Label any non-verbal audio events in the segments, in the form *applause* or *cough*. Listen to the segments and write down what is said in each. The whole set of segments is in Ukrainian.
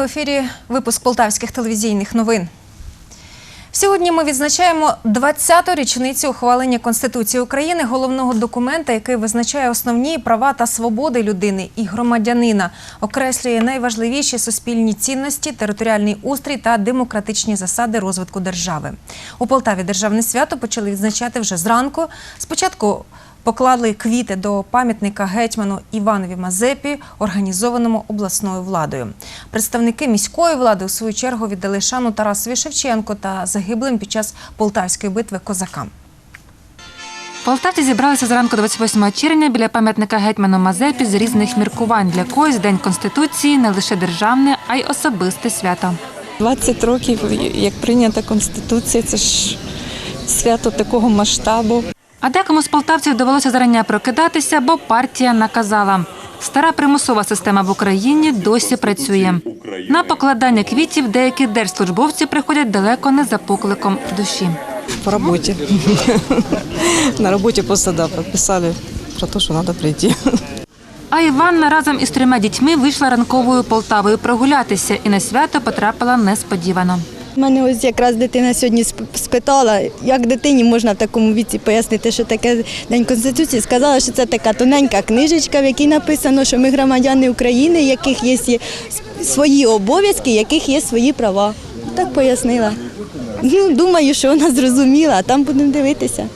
в ефірі. Випуск полтавських телевізійних новин. Сьогодні ми відзначаємо 20-ту річницю ухвалення Конституції України, головного документа, який визначає основні права та свободи людини і громадянина, окреслює найважливіші суспільні цінності, територіальний устрій та демократичні засади розвитку держави. У Полтаві державне свято почали відзначати вже зранку. Спочатку поклали квіти до пам'ятника гетьману Іванові Мазепі, організованому обласною владою. Представники міської влади у свою чергу віддали шану Тарасові Шевченко та загиблим під час полтавської битви козакам. Полтавці зібралися зранку 28 червня біля пам'ятника гетьману Мазепі з різних міркувань. Для когось День Конституції не лише державне, а й особисте свято. 20 років, як прийнята Конституція, це ж свято такого масштабу. А декому з полтавців довелося зарання прокидатися, бо партія наказала. Стара примусова система в Україні досі працює. На покладання квітів деякі держслужбовці приходять далеко не за покликом душі. По роботі. *laughs* На роботі просто да, підписали про те, що треба прийти. А Іванна разом із трьома дітьми вийшла ранковою Полтавою прогулятися і на свято потрапила несподівано. Мене ось якраз дитина сьогодні сп- спитала, як дитині можна в такому віці пояснити, що таке День Конституції. Сказала, що це така тоненька книжечка, в якій написано, що ми громадяни України, яких є свої обов'язки, яких є свої права. Так пояснила. Ну, думаю, що вона зрозуміла, а там будемо дивитися.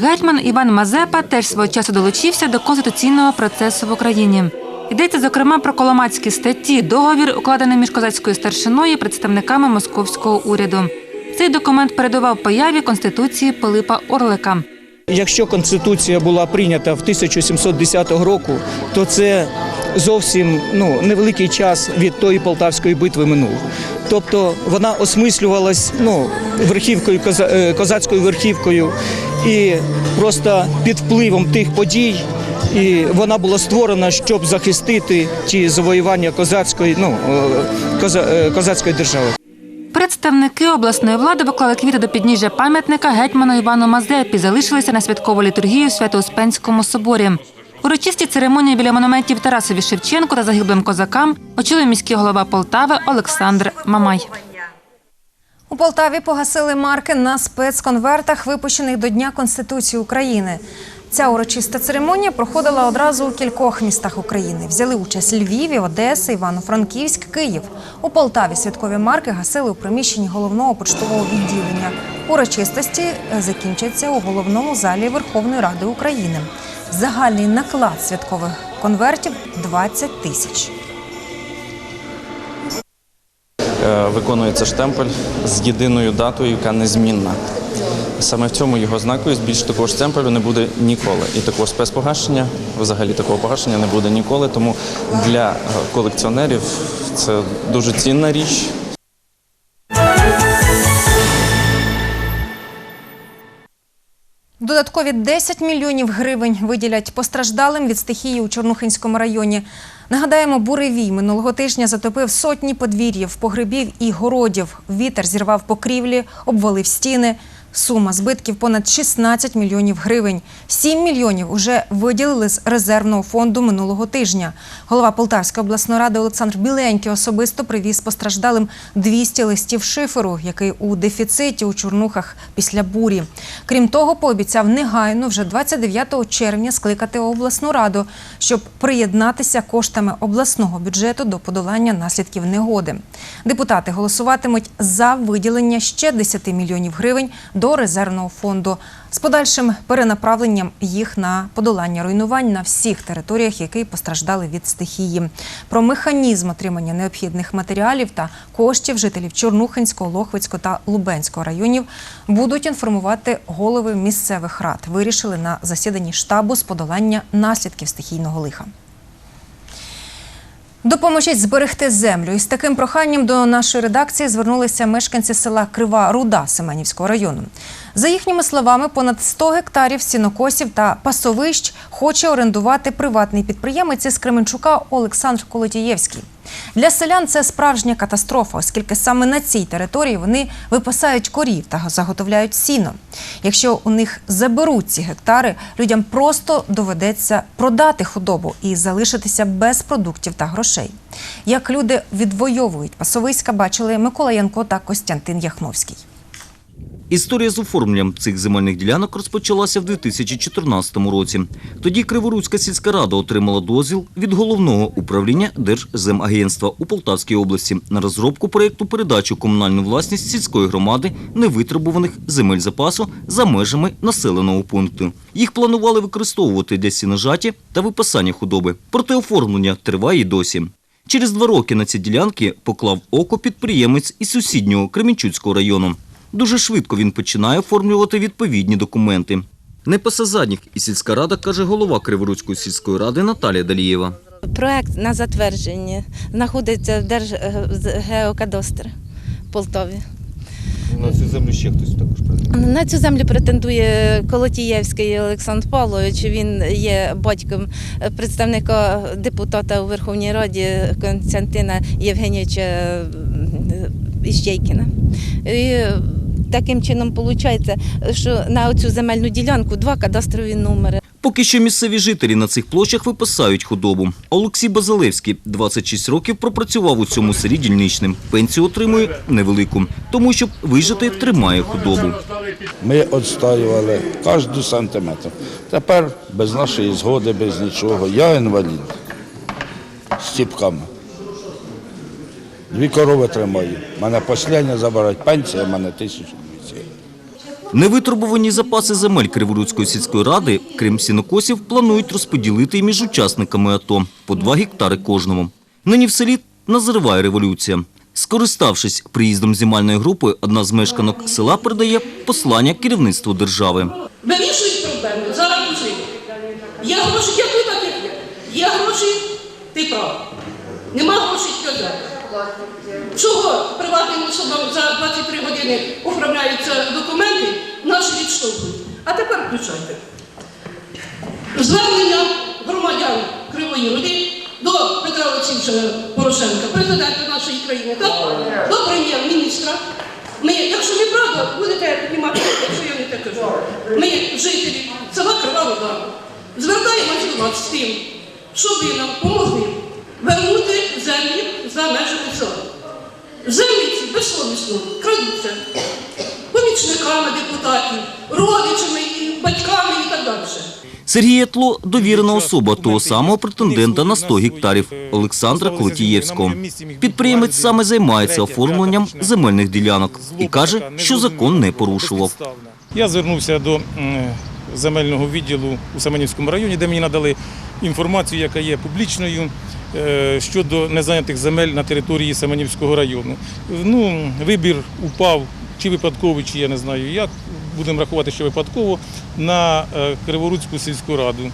Гетьман Іван Мазепа теж свого часу долучився до конституційного процесу в Україні. Йдеться, зокрема, про коломацькі статті, договір, укладений між козацькою старшиною і представниками московського уряду. Цей документ передував появі Конституції Пилипа Орлика. Якщо Конституція була прийнята в 1710 року, то це зовсім ну, невеликий час від тої полтавської битви минув. Тобто вона осмислювалась ну, верхівкою, е, козацькою верхівкою і просто під впливом тих подій. І вона була створена, щоб захистити ті завоювання козацької, ну, е, е, козацької держави. Представники обласної влади поклали квіти до підніжжя пам'ятника гетьману Івану Мазепі, залишилися на святкову літургію в Свято-Успенському соборі. Урочисті церемонії біля монументів Тарасові Шевченко та загиблим козакам очолив міський голова Полтави Олександр Мамай. У Полтаві погасили марки на спецконвертах, випущених до Дня Конституції України. Ця урочиста церемонія проходила одразу у кількох містах України. Взяли участь Львіві, Одеси, Івано-Франківськ, Київ. У Полтаві святкові марки гасили у приміщенні головного почтового відділення. Урочистості е, закінчаться у головному залі Верховної Ради України. Загальний наклад святкових конвертів 20 тисяч. Виконується штемпель з єдиною датою, яка незмінна. Саме в цьому його знаковість. Більше такого штемпелю не буде ніколи. І такого спецпогашення, взагалі такого погашення не буде ніколи. Тому для е, колекціонерів це дуже цінна річ. Додаткові 10 мільйонів гривень виділять постраждалим від стихії у Чорнухинському районі. Нагадаємо, буревій минулого тижня затопив сотні подвір'їв, погребів і городів. Вітер зірвав покрівлі, обвалив стіни. Сума збитків понад 16 мільйонів гривень. 7 мільйонів уже виділили з резервного фонду минулого тижня. Голова Полтавської обласної ради Олександр Біленький особисто привіз постраждалим 200 листів шиферу, який у дефіциті у Чорнухах після бурі. Крім того, пообіцяв негайно вже 29 червня скликати обласну раду, щоб приєднатися коштами обласного бюджету до подолання наслідків негоди. Депутати голосуватимуть за виділення ще 10 мільйонів гривень до резервного фонду з подальшим перенаправленням їх на подолання руйнувань на всіх територіях, які постраждали від стихії. Про механізм отримання необхідних матеріалів та коштів жителів Чорнухинського, Лохвицького та Лубенського районів будуть інформувати голови місцевих рад. Вирішили на засіданні штабу з подолання наслідків стихійного лиха. Допоможіть зберегти землю. Із таким проханням до нашої редакції звернулися мешканці села Крива Руда Семенівського району. За їхніми словами, понад 100 гектарів сінокосів та пасовищ хоче орендувати приватний підприємець із Кременчука Олександр Колотієвський. Для селян це справжня катастрофа, оскільки саме на цій території вони випасають корів та заготовляють сіно. Якщо у них заберуть ці гектари, людям просто доведеться продати худобу і залишитися без продуктів та грошей. Як люди відвоюють пасовиська, бачили Микола Янко та Костянтин Яхновський. Історія з оформленням цих земельних ділянок розпочалася в 2014 році. Тоді Криворуцька сільська рада отримала дозвіл від головного управління Держземагентства у Полтавській області на розробку проєкту передачі комунальну власність сільської громади невитребуваних земель запасу за межами населеного пункту. Їх планували використовувати для сіножаті та випасання худоби. Проте оформлення триває й досі. Через два роки на ці ділянки поклав око підприємець із сусіднього Кременчуцького району. Дуже швидко він починає оформлювати відповідні документи. Не пасе задніх і сільська рада, каже голова Криворуцької сільської ради Наталія Далієва. Проект на затвердженні знаходиться в Держгеокадастр в Полтаві. На цю землю ще хтось також працює. На цю землю претендує Колотієвський Олександр Павлович. Він є батьком представника депутата у Верховній Раді Константина Євгенійовича Іщейкіна. І таким чином виходить, що на цю земельну ділянку два кадастрові номери. Поки що місцеві жителі на цих площах випасають худобу. Олексій Базилевський 26 років пропрацював у цьому селі дільничним. Пенсію отримує невелику, тому щоб вижити, тримає худобу. Ми відстоювали кожен сантиметр. Тепер без нашої згоди, без нічого. Я інвалід з ціпками. Дві корови тримаю. Мене останнє забирають пенсія, мене 1200. Невитребувані запаси земель Криворуцької сільської ради, крім сінокосів, планують розподілити між учасниками АТО по 2 гектари кожному. Нині в селі назриває революція. Скориставшись приїздом знімальної групи, одна з мешканок села передає послання керівництву держави. Вирішують проблеми зараз. Є гроші, як є. Є гроші, ти прав. Нема грошей сказати. Чого приватним особам за 23 години оформляються документи, наші відштовхують. А тепер включайте. Звернення громадян Кривої Руди до Петра Олексійовича Порошенка, президента нашої країни, так? до прем'єр-міністра. Ми, якщо неправда, будете піднімати, якщо я не те кажу. Ми, жителі села Крива Вода, звертаємося до вас з тим, щоб ви нам допомогли вернути землі за межами села. Землі ці безсовісно крадуться помічниками депутатів, родичами, батьками і так далі. Сергій Ятло – довірена особа того самого претендента на 100 гектарів Олександра Колотієвського. Підприємець саме займається оформленням земельних ділянок і каже, що закон не порушував. Я звернувся до земельного відділу у Семенівському районі, де мені надали інформацію, яка є публічною е, щодо незайнятих земель на території Семенівського району. Ну, вибір упав чи випадково, чи я не знаю як. Будемо рахувати, що випадково на е, Криворуцьку сільську раду.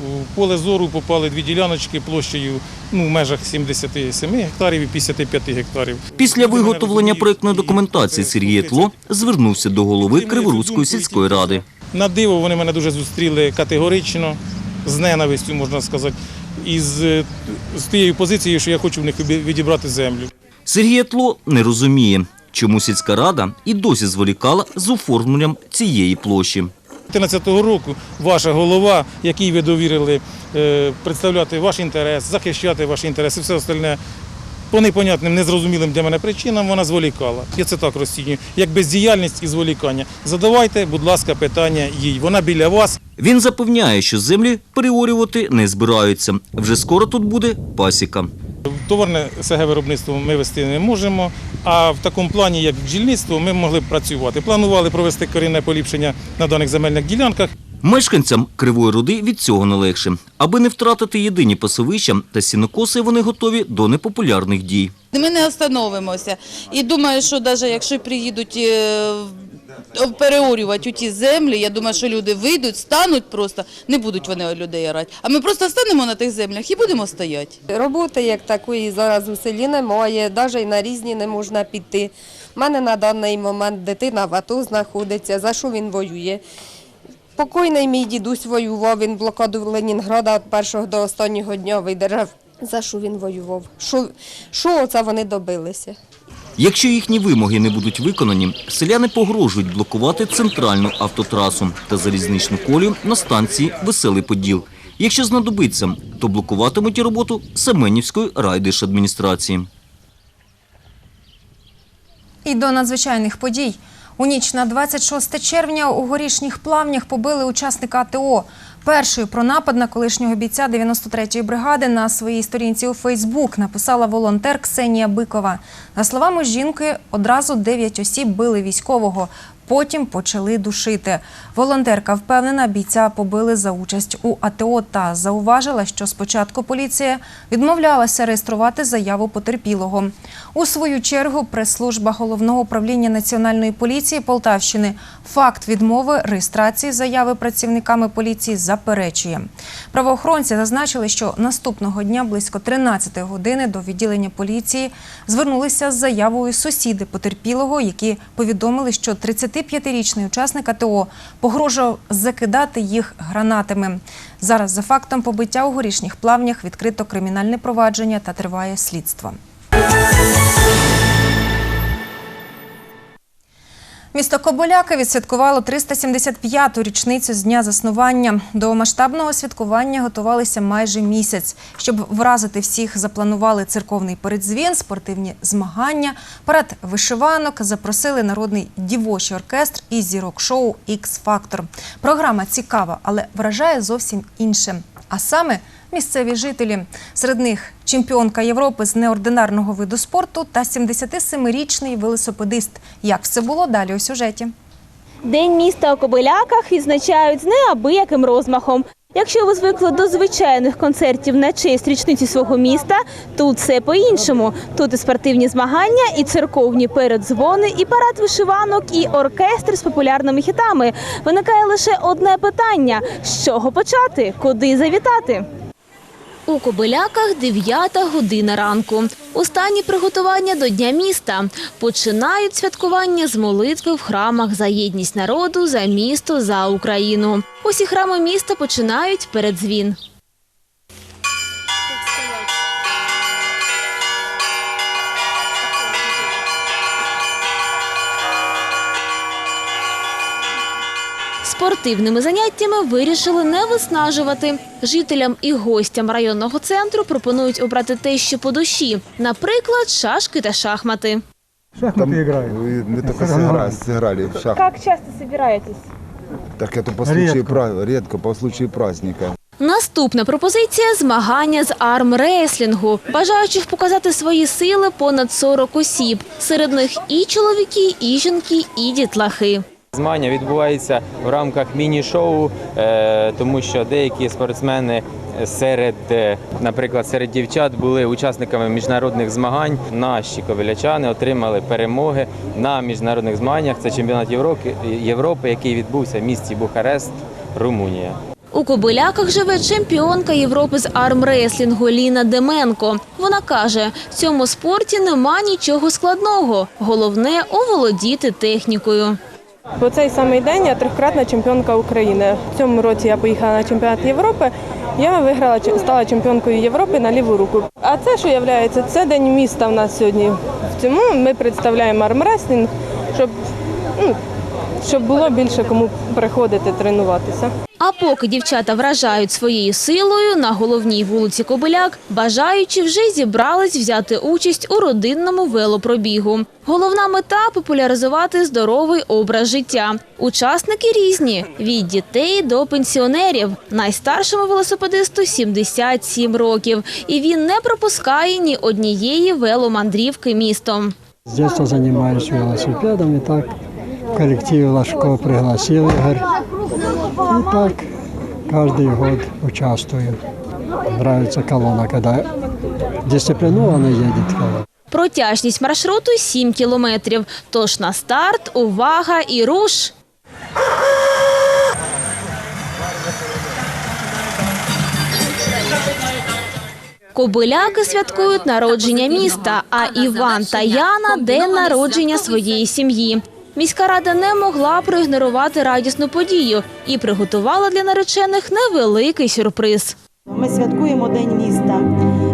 В поле зору попали дві діляночки площею ну, в межах 77 гектарів і 55 гектарів. Після виготовлення проєктної документації Сергій Ятло звернувся до голови Криворуцької сільської ради. На диво вони мене дуже зустріли категорично, з ненавистю, можна сказати, і з, з тією позицією, що я хочу в них відібрати землю. Сергій Ятло не розуміє, чому сільська рада і досі зволікала з оформленням цієї площі. 2014 року ваша голова, якій ви довірили е, представляти ваш інтерес, захищати ваші інтереси, все остальне, по непонятним, незрозумілим для мене причинам вона зволікала. Я це так розцінюю, як бездіяльність і зволікання. Задавайте, будь ласка, питання їй. Вона біля вас. Він запевняє, що землі переорювати не збираються. Вже скоро тут буде пасіка. Товарне СГ виробництво ми вести не можемо, а в такому плані, як бджільництво, ми могли б працювати. Планували провести корінне поліпшення на даних земельних ділянках. Мешканцям Кривої Руди від цього не легше. Аби не втратити єдині пасовища та сінокоси, вони готові до непопулярних дій. Ми не остановимося. І думаю, що навіть якщо приїдуть е, в- переорювати у ті землі, я думаю, що люди вийдуть, стануть просто, не будуть вони людей орати. А ми просто станемо на тих землях і будемо стояти. Роботи як такої зараз у селі немає, навіть на різні не можна піти. У мене на даний момент дитина в АТО знаходиться, за що він воює. Покойний мій дідусь воював, він блокаду Ленінграда від першого до останнього дня видержав. За що він воював? Що, що оце вони добилися? Якщо їхні вимоги не будуть виконані, селяни погрожують блокувати центральну автотрасу та залізничну колію на станції Веселий Поділ. Якщо знадобиться, то блокуватимуть роботу Семенівської райдержадміністрації. І до надзвичайних подій. У ніч на 26 червня у горішніх плавнях побили учасника АТО. Першою про напад на колишнього бійця 93-ї бригади на своїй сторінці у Фейсбук написала волонтер Ксенія Бикова. За словами жінки, одразу 9 осіб били військового. Потім почали душити. Волонтерка впевнена, бійця побили за участь у АТО та зауважила, що спочатку поліція відмовлялася реєструвати заяву потерпілого. У свою чергу прес-служба головного управління національної поліції Полтавщини факт відмови реєстрації заяви працівниками поліції заперечує. Правоохоронці зазначили, що наступного дня близько 13 години до відділення поліції звернулися з заявою сусіди потерпілого, які повідомили, що 35-річний учасник АТО погрожував закидати їх гранатами. Зараз за фактом побиття у горішніх плавнях відкрито кримінальне провадження та триває слідство. Місто Коболяка відсвяткувало 375-ту річницю з дня заснування. До масштабного святкування готувалися майже місяць. Щоб вразити всіх, запланували церковний передзвін, спортивні змагання, парад вишиванок, запросили народний дівочий оркестр і зірок-шоу «Ікс-фактор». Програма цікава, але вражає зовсім інше. А саме місцеві жителі. Серед них чемпіонка Європи з неординарного виду спорту та 77-річний велосипедист. Як все було далі у сюжеті? День міста у Кобиляках відзначають з неабияким розмахом. Якщо ви звикли до звичайних концертів на честь річниці свого міста, тут все по-іншому. Тут і спортивні змагання, і церковні передзвони, і парад вишиванок, і оркестр з популярними хітами. Виникає лише одне питання: з чого почати, куди завітати? У Кобиляках 9 година ранку. Останні приготування до Дня міста. Починають святкування з молитви в храмах за єдність народу, за місто, за Україну. Усі храми міста починають передзвін. Спортивними заняттями вирішили не виснажувати. Жителям і гостям районного центру пропонують обрати те, що по душі, наприклад, шашки та шахмати. Шахматы играют. Мы, мы только сыграли, сыграли в шах. Як часто збираєтесь? Так это по случаю Редко. прав... редко, по случаю праздника. Наступна пропозиція змагання з армреслінгу. Бажаючих показати свої сили понад 40 осіб. Серед них і чоловіки, і жінки, і дітлахи. Змагання відбуваються в рамках міні-шоу, е, тому що деякі спортсмени серед, е, наприклад, серед дівчат були учасниками міжнародних змагань. Наші ковалячани отримали перемоги на міжнародних змаганнях. Це чемпіонат Європи, Європи, який відбувся в місті Бухарест, Румунія. У Кобиляках живе чемпіонка Європи з армреслінгу Ліна Деменко. Вона каже, в цьому спорті нема нічого складного. Головне оволодіти технікою. Бо цей самий день я трьохкратна чемпіонка України. В цьому році я поїхала на чемпіонат Європи. Я виграла стала чемпіонкою Європи на ліву руку. А це що є? Це день міста в нас сьогодні. В цьому ми представляємо армреслінг, щоб, ну, щоб було більше кому приходити тренуватися. А поки дівчата вражають своєю силою на головній вулиці Кобиляк, бажаючі вже зібрались взяти участь у родинному велопробігу. Головна мета популяризувати здоровий образ життя. Учасники різні від дітей до пенсіонерів. Найстаршому велосипедисту 77 років, і він не пропускає ні однієї веломандрівки містом. С детства занимаюсь велосипедом, и так коллектив Лашко пригласил Игорь. И так каждый год участвую. Нравится колонна, когда дисциплинованно едет колонна. Протяжність маршруту 7 кілометрів. Тож на старт, увага і руш! Кобиляки святкують народження міста, а Іван та Яна день народження своєї сім'ї. Міська рада не могла проігнорувати радісну подію і приготувала для наречених невеликий сюрприз. Ми святкуємо День міста.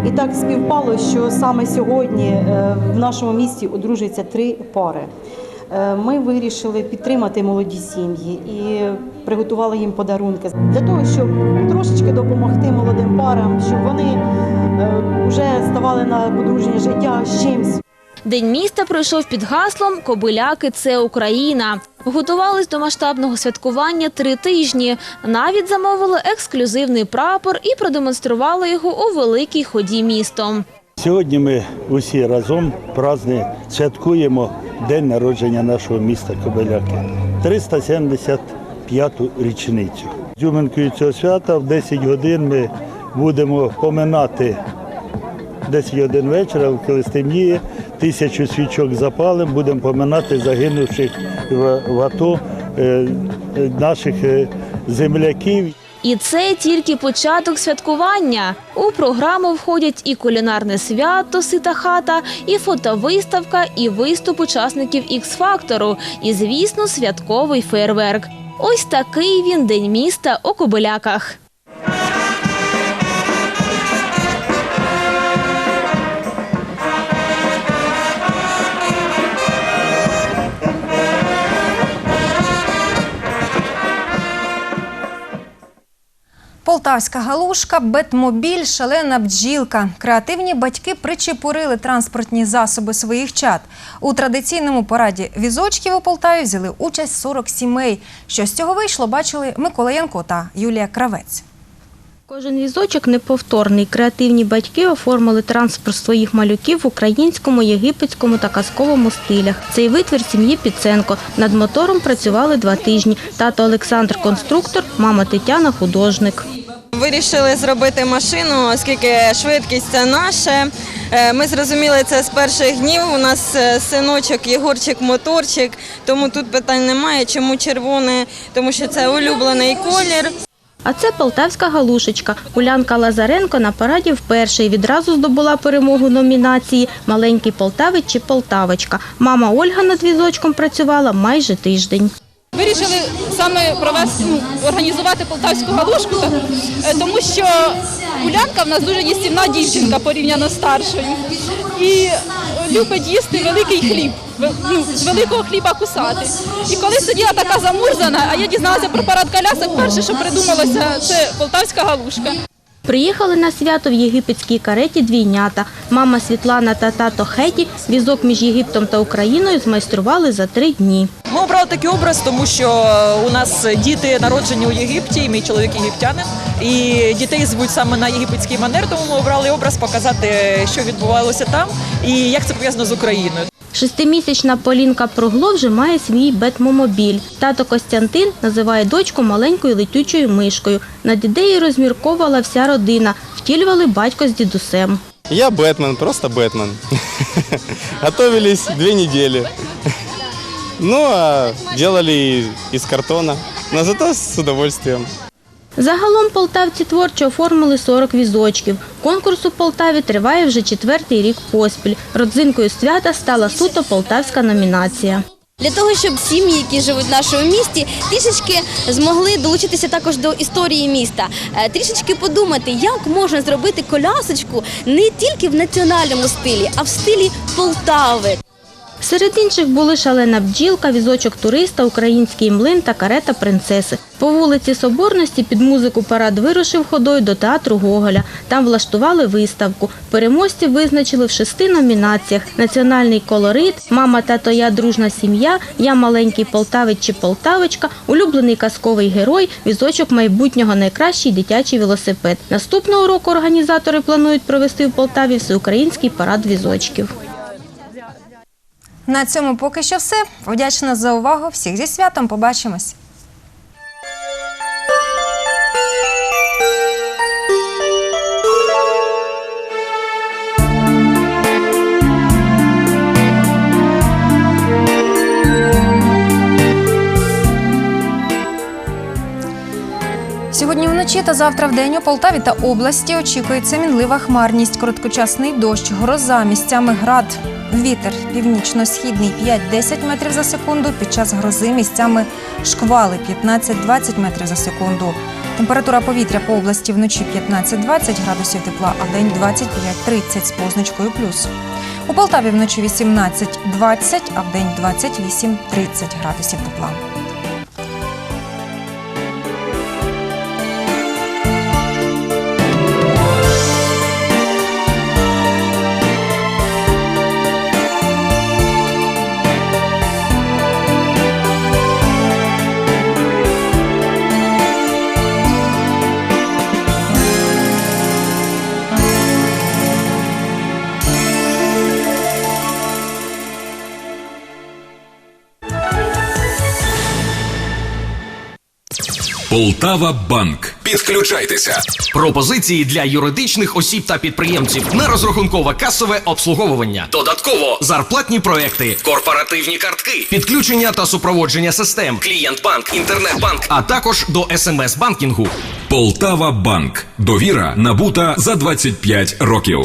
І так співпало, що саме сьогодні е, в нашому місті одружуються три пари. Е, Ми вирішили підтримати молоді сім'ї і приготували їм подарунки для того, щоб трошечки допомогти молодим парам, щоб вони вже ставали на подружнє життя з чимсь. День міста пройшов під гаслом Кобиляки це Україна. Готувались до масштабного святкування три тижні. Навіть замовили ексклюзивний прапор і продемонстрували його у великій ході містом. Сьогодні ми усі разом празднуємо, святкуємо день народження нашого міста Кобиляки. 375-ту річницю. Дзюменкою цього свята в 10 годин ми будемо поминати 10 годин вечора, коли стемніє, тисячу свічок запалим, будемо поминати загинувших в, АТО е, наших е, земляків. І це тільки початок святкування. У програму входять і кулінарне свято Сита хата, і фотовиставка, і виступ учасників Ікс-фактору, і, звісно, святковий фейерверк. Ось такий він день міста у Кобиляках. Полтавська галушка, бетмобіль, шалена бджілка. Креативні батьки причепурили транспортні засоби своїх чад. У традиційному параді візочків у Полтаві взяли участь 40 сімей. Що з цього вийшло, бачили Миколаєнко та Юлія Кравець. Кожен візочок неповторний. Креативні батьки оформили транспорт своїх малюків в українському, єгипетському та казковому стилях. Цей витвір сім'ї Піценко. Над мотором працювали два тижні. Тато Олександр – конструктор, мама Тетяна – художник. Вирішили зробити машину, оскільки швидкість це наше. Е, Ми зрозуміли це з перших днів. У нас е, синочок, Єгорчик, моторчик, тому тут питань немає. Чому червоне? Тому що це улюблений колір. А це полтавська галушечка. Улянка Лазаренко на параді вперше і відразу здобула перемогу номінації «Маленький полтавець чи полтавочка». Мама Ольга над візочком працювала майже тиждень. Вирішили саме провести ну, організувати полтавську галушку, е, тому що Улянка в нас дуже їстівна дівчинка порівняно старшою. І е, любить їсти великий хліб, ну, з великого хліба кусати. І коли сиділа така замурзана, а я дізналася про парад колясок, перше, що придумалося, це полтавська галушка. Приїхали на свято в єгипетській кареті двійнята. Мама Світлана та тато Хеті візок між Єгиптом та Україною змайстрували за три дні. Ми обрали такий образ, тому що у нас діти народжені у Єгипті, і мій чоловік єгиптянин, і дітей звуть саме на єгипетський манер, тому ми обрали образ показати, що відбувалося там і як це пов'язано з Україною. Шестимісячна Полінка Прогло вже має свій бетмомобіль. Тато Костянтин називає дочку маленькою летючою мишкою. Над ідеєю розмірковувала вся родина, втілювали батько з дідусем. Я Бэтмен, просто Бэтмен. Готовились две недели. Ну, а делали из картона, но зато с удовольствием. Загалом полтавці творчо оформили 40 візочків. Конкурс у Полтаві триває вже четвертий рік поспіль. Родзинкою свята стала суто полтавська номінація. Для того, щоб сім'ї, які живуть в нашому місті, трішечки змогли долучитися також до історії міста, Е, трішечки подумати, як можна зробити колясочку не тільки в національному стилі, а в стилі Полтави. Серед інших були шалена бджілка, візочок туриста, український млин та карета принцеси. По вулиці Соборності під музику парад вирушив ходою до театру Гоголя. Там влаштували виставку. Переможців визначили в шести номінаціях: національний колорит, мама, тато, я дружна сім'я, я маленький полтавець чи полтавочка, улюблений казковий герой, візочок майбутнього найкращий дитячий велосипед. Наступного року організатори планують провести в Полтаві всеукраїнський парад візочків. На цьому поки що все. Вдячна за увагу. Всіх зі святом. Побачимось. Сьогодні вночі та завтра вдень у Полтаві та області очікується мінлива хмарність, короткочасний дощ, гроза, місцями град. Вітер північно-східний 5-10 метрів за секунду. Під час грози місцями шквали 15-20 метрів за секунду. Температура повітря по області вночі 15-20 градусів тепла, а вдень 25-30 з позначкою плюс. У Полтаві вночі 18-20, а вдень 28-30 градусів тепла. Полтава Банк. Підключайтеся. Пропозиції для юридичних осіб та підприємців на розрахункове касове обслуговування. Додатково зарплатні проекти, корпоративні картки, підключення та супроводження систем, клієнт-банк, інтернет-банк, а також до смс-банкінгу. Полтава Банк. Довіра набута за 25 років.